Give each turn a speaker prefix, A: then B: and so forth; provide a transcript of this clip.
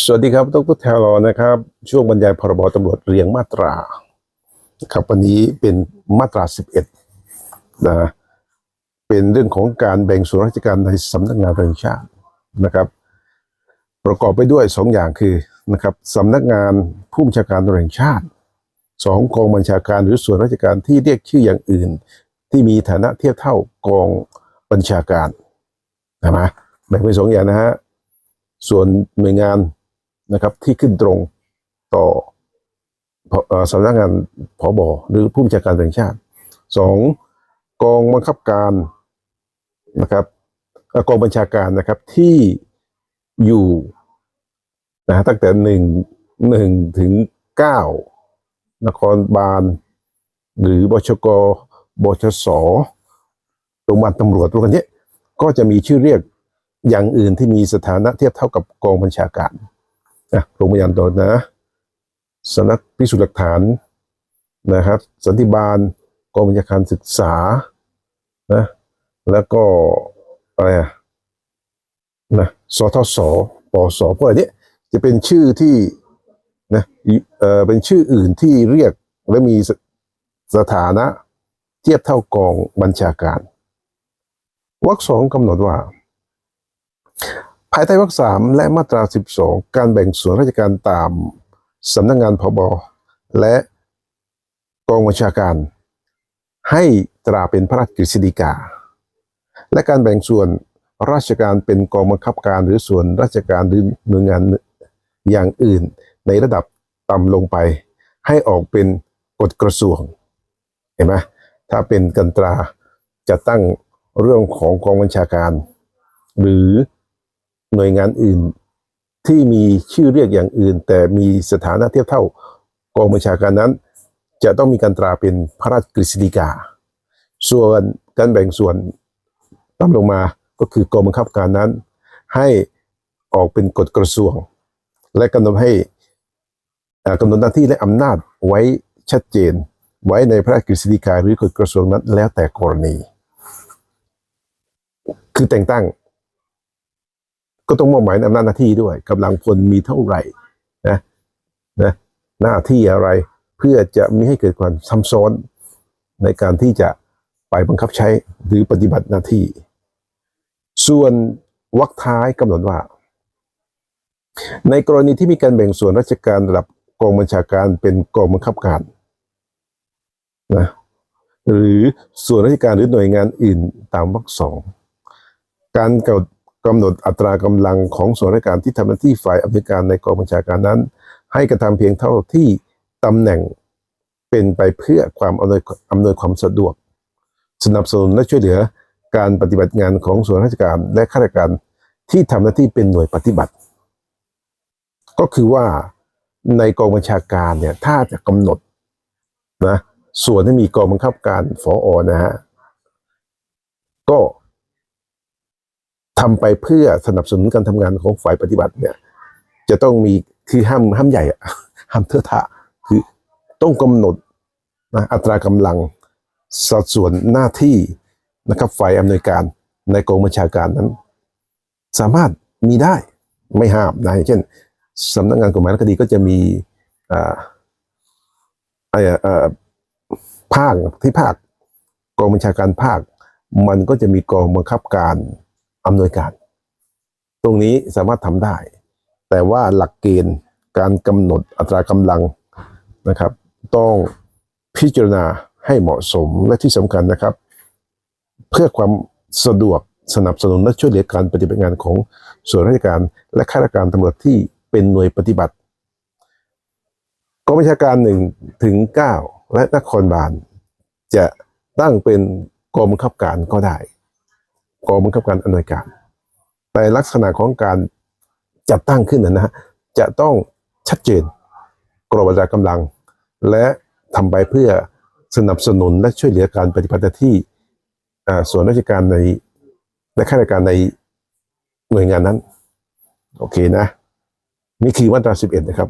A: สวัสดีครับดรแทลอนะครับ ช่วงบรรยายพรบตำรวจเรียงมาตราครับวันนี้เป็นมาตรา 11นะเป็นเรื่องของการแบ่งส่วนราชการในสำนักงานตำรวจแห่งชาตินะครับ ประกอบไปด้วยสองอย่างคือนะครับสำนักงานผู้บัญชาการตำรวจแห่งชาติสองกองบัญชาการหรือส่วนราชการที่เรียกชื่ออย่างอื่น ที่มีฐานะเทียบเท่ากองบัญชาการนะนะแบ่งเป็นสองอย่างนะฮะส่วนหน่วยงาน นะครับที่ขึ้นตรงต่อสำนักงานผบหรือผู้บัญชาการตำรวจแห่งชาติสองกองบังคับการนะครับกองบัญชาการนะครับที่อยู่นะฮะตั้งแต่หนึ่งหนึ่งถึงเก้านครบาล หรือบชกบชสโรงพยาบาลตำรวจพวกนี้ก็จะมีชื่อเรียกอย่างอื่นที่มีสถานะเทียบเท่ากับกองบัญชาการ นะโรงพยาบาลตำรวนะสำนักพิสูจน์หลักฐานนะครับ สันติบาลกองบัญชาการศึกษานะแล้วก็อะไรอะนะสทศปสพวกอันนี้จะเป็นชื่อที่นะเออเป็นชื่ออื่นที่เรียกและมีสสถานะเทียบเท่ากองบัญชาการวรรคสองกำหนดว่า ภายใต้วรรคสามและมาตรา 12 การแบ่งส่วนราชการตามสำนักงงานพบและกองบัญชาการ ให้ตราเป็นพระราชกฤษฎีกา และการแบ่งส่วนราชการเป็นกองบังคับการหรือส่วนราชการหรือหน่วยงานอย่างอื่น ในระดับต่ำลงไป ให้ออกเป็นกฎกระทรวง เห็นไหมถ้าเป็นกันตราจะตั้งเรื่องของกองบัญชาการ หรือ หน่วยงานอื่น ที่มีชื่อเรียกอย่างอื่น แต่มีสถานะเทียบเท่ากองบัญชาการนั้น จะต้องมีการตราเป็นพระราชกฤษฎีกา ส่วนการแบ่งส่วนต่ำลงมาก็คือกองบังคับการนั้น ให้ออกเป็นกฎกระทรวง และกำหนดให้กำหนดหน้าที่และอำนาจไว้ชัดเจน ไว้ในพระราชกฤษฎีกาหรือกฎกระทรวงนั้นแล้วแต่กรณี คือแต่งตั้ง ก็ต้องมอบหมายอำนาจหน้าที่ด้วยกำลังพลมีเท่าไหร่นะนะหน้าที่อะไรเพื่อจะไม่ให้เกิดความซ้ำซ้อนในการที่จะไปบังคับใช้หรือปฏิบัติหน้าที่ ส่วนวรรคท้ายกำหนดว่า ในกรณีที่มีการแบ่งส่วนราชการระดับกองบัญชาการเป็นกองบังคับการนะหรือส่วนราชการหรือหน่วยงานอื่นตามวรรคสองการ กำหนดอัตรากำลังของส่วนราชการที่ทำหน้าที่ฝ่ายอำนวยการในกองบัญชาการนั้น ให้กระทำเพียงเท่าที่ตำแหน่งเป็นไปเพื่อความอำนวยอำนวยความสะดวก สนับสนุนและช่วยเหลือการปฏิบัติงานของส่วนราชการและข้าราชการที่ทำหน้าที่เป็นหน่วยปฏิบัติ ก็คือว่าในกองบัญชาการเนี่ยถ้าจะกำหนดนะส่วนที่มีกองบังคับการฟออนะฮะก็ ทำไปเพื่อสนับสนุนการทำงานของฝ่ายปฏิบัติเนี่ย จะต้องมีคือห้ามห้ามใหญ่อะห้ามเทอะทะคือต้องกำหนดนะอัตรากำลังสัดส่วนหน้าที่นะครับฝ่ายอำนวยการในกองบัญชาการนั้น สามารถมีได้ไม่ห้ามนะอย่างเช่นสำนักงานกฎหมายและคดีก็จะมีอ่าไอ้เอ่อภาคที่ภาคกองบัญชาการภาค มันก็จะมีกองบังคับการ อำนวยการ ตรงนี้สามารถทำได้ แต่ว่าหลักเกณฑ์การกำหนดอัตรากำลังนะครับ ต้องพิจารณาให้เหมาะสมและที่สำคัญนะครับ เพื่อความสะดวกสนับสนุนและช่วยเหลือการปฏิบัติงานของส่วนราชการ และข้าราชการตำรวจที่เป็นหน่วยปฏิบัติกองบัญชาการหนึ่งถึงเก้าและนครบาลจะตั้งเป็นกองบังคับการก็ได้ กองบังคับการอำนวยการ แต่ลักษณะของการจัดตั้งขึ้นนะนะฮะจะต้องชัดเจนกรอบอัตรากำลัง และทำไปเพื่อสนับสนุนและช่วยเหลือการปฏิบัติหน้าที่ส่วนราชการในและข้าราชการในหน่วยงานนั้น โอเคนะ นี่คือมาตรา11นะครับ